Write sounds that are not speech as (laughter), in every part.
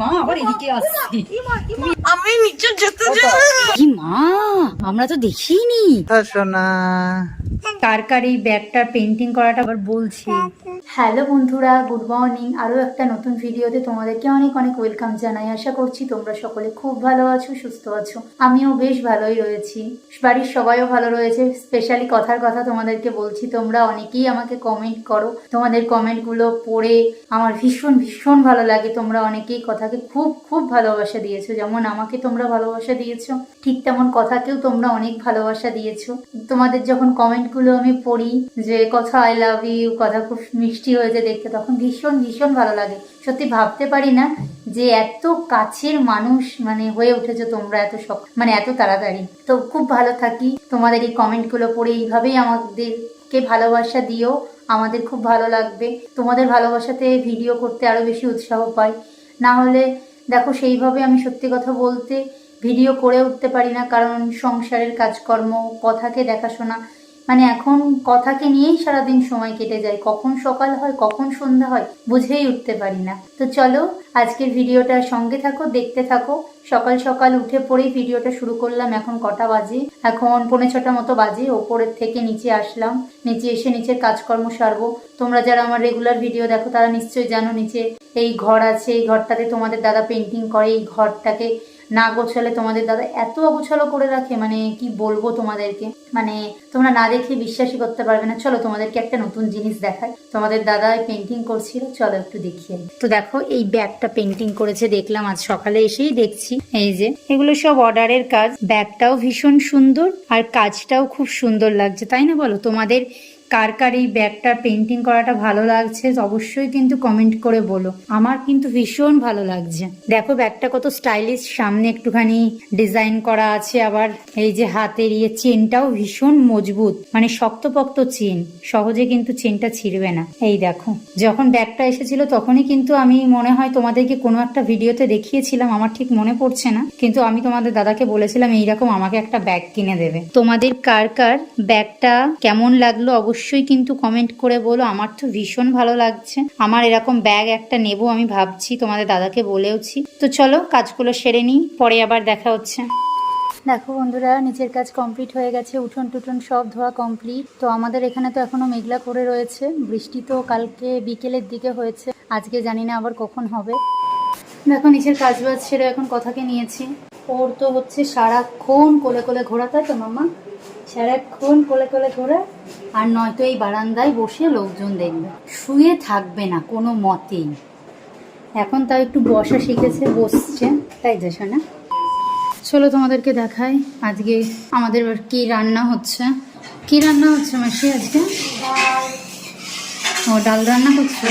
মা আবার এদিকে আসছি। আমি নিচে যেতে চাই মা আমরা তো দেখিনি। সোনা কার কার এই পেন্টিং করাটা আবার বলছি। হ্যালো বন্ধুরা গুড মর্নিং আরও একটা নতুন ভিডিওতে তোমাদেরকে অনেক অনেক ওয়েলকাম জানাই। আশা করছি তোমরা সকলে খুব ভালো আছো, সুস্থ আছো। আমিও বেশ ভালোই রয়েছি। বাড়ির সবাইও ভালো রয়েছে। স্পেশালি কথার কথা তোমাদেরকে বলছি, তোমরা অনেকেই আমাকে কমেন্ট করো। তোমাদের কমেন্টগুলো পড়ে আমার ভীষণ ভীষণ ভালো লাগে। তোমরা অনেকেই কথাকে খুব খুব ভালোবাসা দিয়েছ। যেমন আমাকে তোমরা ভালোবাসা দিয়েছ, ঠিক তেমন কথাকেও তোমরা অনেক ভালোবাসা দিয়েছ। তোমাদের যখন কমেন্টগুলো আমি পড়ি যে কথা আই লাভ ইউ কথা খুব মিষ্টি হয়েছে দেখতে। তখন ভীষণ ভীষণ ভালো লাগে। সত্যি ভাবতে পারি না যে এত কাছের মানুষ মানে হয়ে উঠেছো তোমরা এত সব মানে এত তাড়াতাড়ি। তো খুব ভালো থাকি। তোমাদের এই কমেন্টগুলো পড়ে এইভাবেই আমাদেরকে ভালোবাসা দিও। আমাদের খুব ভালো লাগবে। তোমাদের ভালোবাসাতে ভিডিও করতে আরও বেশি উৎসাহ পাই। না হলে দেখো সেইভাবে আমি সত্যি কথা বলতে ভিডিও করে উঠতে পারি না। কারণ সংসারের কাজকর্ম, কথাকে দেখাশোনা মানে এখন কথাকে নিয়েই সারাদিন সময় কেটে যায়। কখন সকাল হয়, কখন সন্ধ্যা হয়, বুঝেই উঠতে পারি না। তো চলো, আজকের ভিডিওটার সঙ্গে থাকো, দেখতে থাকো। সকাল সকাল উঠে পড়েই ভিডিওটা শুরু করলাম, এখন কটা বাজে? এখন পৌনে ছটা মতো বাজে, ওপরের থেকে নিচে আসলাম। নিচে এসে নিচের কাজকর্ম সারবো। তোমরা যারা আমার রেগুলার ভিডিও দেখো, তারা নিশ্চয়ই জানো, নিচে এই ঘর আছে, এই ঘরটাতে তোমাদের দাদা পেন্টিং করে, এই ঘরটাকে না গোছালে তোমাদের দাদা এত অগোছালো করে রাখে মানে কি বলব তোমাদেরকে? মানে তোমরা না দেখে বিশ্বাসই করতে পারবে না। চলো তোমাদেরকে একটা নতুন জিনিস দেখাই। তোমাদের দাদা পেন্টিং করছিল, চলো একটু দেখিয়ে তো দেখো, এই ব্যাগটা পেন্টিং করেছে, দেখলাম আজ সকালে এসেই দেখছি। এই যে, এগুলো সব অর্ডারের কাজ। ব্যাগটাও ভীষণ সুন্দর, আর কাজটাও খুব সুন্দর লাগছে, তাই না বলো? তোমাদের কার কার এই ব্যাগটা পেন্টিং করাটা ভালো লাগছে, অবশ্যই কিন্তু কমেন্ট করে বলো। আমার কিন্তু ভীষণ ভালো লাগছে। দেখো ব্যাগটা কত স্টাইলিশ সামনে একটুখানি ডিজাইন করা আছে আবার, এই যে হাতের ইয়ে চেনটাও ভীষণ মজবুত মানে শক্তপোক্ত চেন সহজে কিন্তু চেনটা ছিঁড়বে না। এই দেখো, যখন ব্যাগটা এসেছিল তখনই কিন্তু আমি মনে হয় তোমাদেরকে কোনো একটা ভিডিওতে দেখিয়েছিলাম, আমার ঠিক মনে পড়ছে না, কিন্তু আমি তোমাদের দাদাকে বলেছিলাম, এইরকম আমাকে একটা ব্যাগ কিনে দেবে। তোমাদের কার কার ব্যাগটা কেমন লাগল অবশ্যই কিন্তু কমেন্ট করে বলো। আমার তো ভীষণ ভালো লাগছে। আমার এরকম ব্যাগ একটা নেব আমি ভাবছি, তোমাদের দাদাকে বলেওছি। তো চলো, কাজগুলো সেরে নিই, পরে আবার দেখা হচ্ছে। দেখো বন্ধুরা নিচের কাজ কমপ্লিট হয়ে গেছে, উঠোন টুটন সব ধোয়া কমপ্লিট তো আমাদের এখানে তো এখনও মেঘলা করে রয়েছে, বৃষ্টি তো কালকে বিকেলের দিকে হয়েছে, আজকে জানি না আবার কখন হবে। দেখো নিচের কাজ বাজ ছেড়ে এখন কথাকে নিয়েছি। ওর তো হচ্ছে সারাক্ষণ কোলে কোলে ঘোরা, তাই তো মামা সারাক্ষণ কোলে কোলে ঘোরা। আর নয়তো এই বারান্দায় বসে লোকজন দেখবে। শুয়ে থাকবে না, কোনো মতেই। এখন তাও একটু বসা শিখেছে, বসছে। তাই যে শোনা চলো তোমাদেরকে দেখাই আজকে আমাদের কি রান্না হচ্ছে। কি রান্না হচ্ছে মাসি আজকে? ও, ডাল রান্না হচ্ছে?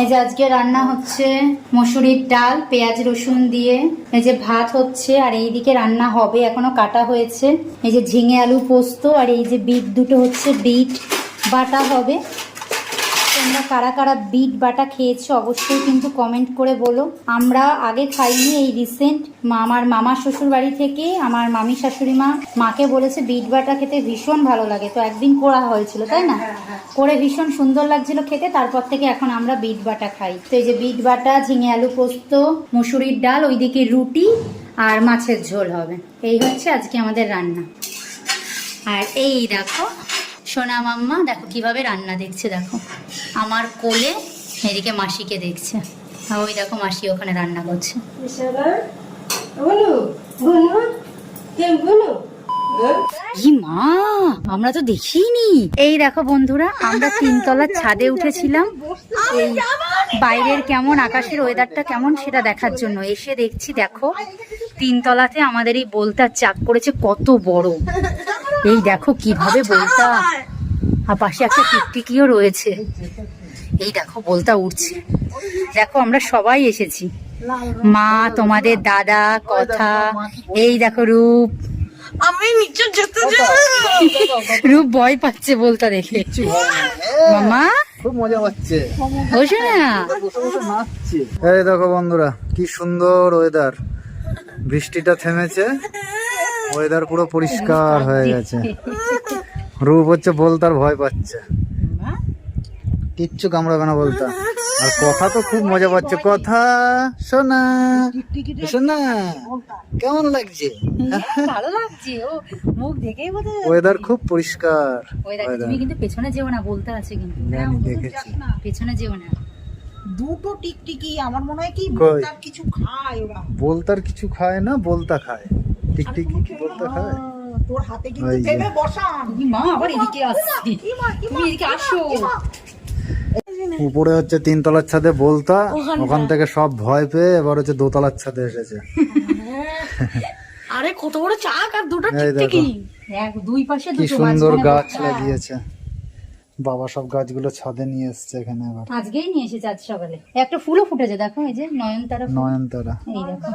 এই যে আজকে রান্না হচ্ছে মসুরির ডাল, পেঁয়াজ রসুন দিয়ে। এই যে ভাত হচ্ছে আর এইদিকে রান্না হবে, এখনও কাটা হয়েছে। এই যে ঝিঙে আলু পোস্ত আর এই যে বিট, দুটো হচ্ছে বিট। বাটা হবে। তোমরা কারা কারা বিট বাটা খেয়েছো অবশ্যই কিন্তু কমেন্ট করে বলো। আমরা আগে খাইনি এই রিসেন্ট আমার মামা শ্বশুর বাড়ি থেকে আমার মামি শাশুড়ি মা মাকে বলেছে বিট বাটা খেতে ভীষণ ভালো লাগে। তো একদিন করা হয়েছিল তাই না? করে ভীষণ সুন্দর লাগছিল খেতে তারপর থেকে এখন আমরা বিট বাটা খাই। তো এই যে বিট বাটা ঝিঙে আলু পোস্ত মুসুরির ডাল ওইদিকে রুটি আর মাছের ঝোল হবে। এই হচ্ছে আজকে আমাদের রান্না। আর এই দেখো সোনা মাম্মা, দেখো কীভাবে রান্না দেখছে, দেখো। আমার কোলে এদিকে মাসিকে দেখছে। ওই দেখো মাসি ওখানে রান্না করছে। মা, আমরা তো দেখিনি। এই দেখো বন্ধুরা, আমরা তিনতলার ছাদে উঠেছিলাম। এই বাইরের কেমন আকাশের ওয়েদারটা কেমন সেটা দেখার জন্য। এসে দেখছি, দেখো, তিনতলাতে আমাদের এই বোলতার চাক করেছে কত বড়। এই দেখো কীভাবে বলতা। আর পাশে একটা টিকটিকিও রয়েছে। এই দেখো বলতা উঠছে দেখো আমরা সবাই এসেছি। মা তোমাদের দাদা কথা। এই দেখো রূপ। আমি নিচে যেতে রূপ ভয় পাচ্ছে বলতা দেখে। মামা খুব মজা পাচ্ছে। বসে না। এই দেখো বন্ধুরা কি সুন্দর ওয়েদার বৃষ্টিটা থেমেছে। ওয়েদার পুরো পরিষ্কার (laughs) হয়ে গেছে। রূপ হচ্ছে বলতার ভয় পাচ্ছে। কিচ্ছু কামড়াবে না বলতা। আর কথা তো খুব মজা পাচ্ছে। কথা শোনা শোনা কেমন লাগছে? ভালো লাগছে। ও মুখ দেখেই বোঝা ওয়েদার খুব পরিষ্কার। তুমি কিন্তু পেছনে যেও না বলতে আছে কিন্তু। জানি দেখেছি। পেছনে যেও না। দুটো টিকটিকি আমার মনে হয় কি কই? কিছু খায় ওরা। বলতার কিছু খায় না বলতা খায়। টিকটিকি কি বলতা আহ, তোর হাতে কিন্তু। ভেবে বসান। মা আবার এদিকে আসছি। তুমি এদিকে আসো। উপরে হচ্ছে তিনতলার ছাদে বলতা ওখান থেকে সব ভয় পেয়ে এবার হচ্ছে দোতলার ছাদে এসেছে। (laughs) আরে কত বড় চাক আর দুটো দেখো টিকটিকি। এক দুই পাশে কি দুটো সুন্দর গাছ। লাগিয়েছে। বাবা সব গাছগুলো ছাদে নিয়ে এসছে এখানে আবার। আজকেই নিয়ে এসেছে আজ সকালে। একটা ফুলও ফুটেছে দেখো এই যে নয়নতারা নয়নতারা। এই দেখো।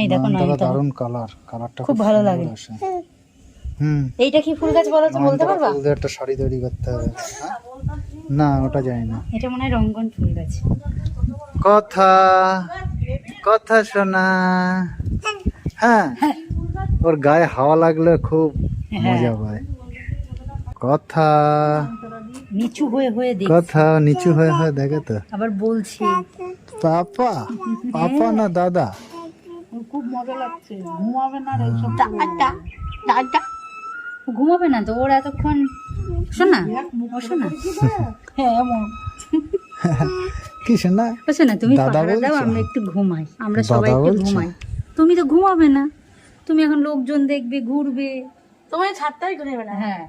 এই দেখো নয়নতারা নয়নতারা। দারুণ কালার কালারটা খুব ভালো লাগে। হুম। এইটা কি ফুল গাছ বলো তো বলতে পারবা? ফুল একটা শাড়ি তৈরি করতে হবে। হ্যাঁ? না ওটা জানি না। এটা মনে হয় রঙ্গন ফুল গাছ। কথা কথা শোনা। হ্যাঁ ওর গায়ে হাওয়া লাগলে খুব হ্যাঁ। মজা পায় কথা। নিচু হয়ে হয়ে দেখ কথা নিচু হয়ে হয়ে দেখে তো। আবার বলছি। পাপা? পাপা না দাদা? খুব মজা লাগছে। ঘুমাবে না রে সব। টাটা টাটা ঘুমাবে না তো ওর এতক্ষণ শোন না ও শোন। না (laughs) হ্যাঁ এমন। (laughs) কি শোনা? ও শোন তুমি পাহারা দাও আমরা একটু ঘুমাই আমরা সবাই একটু ঘুমাই। তুমি তো ঘুমাবে না। তুমি এখন লোকজন দেখবে ঘুরবে। তোমার ছাদটাই ঘুরে বেড়া হ্যাঁ।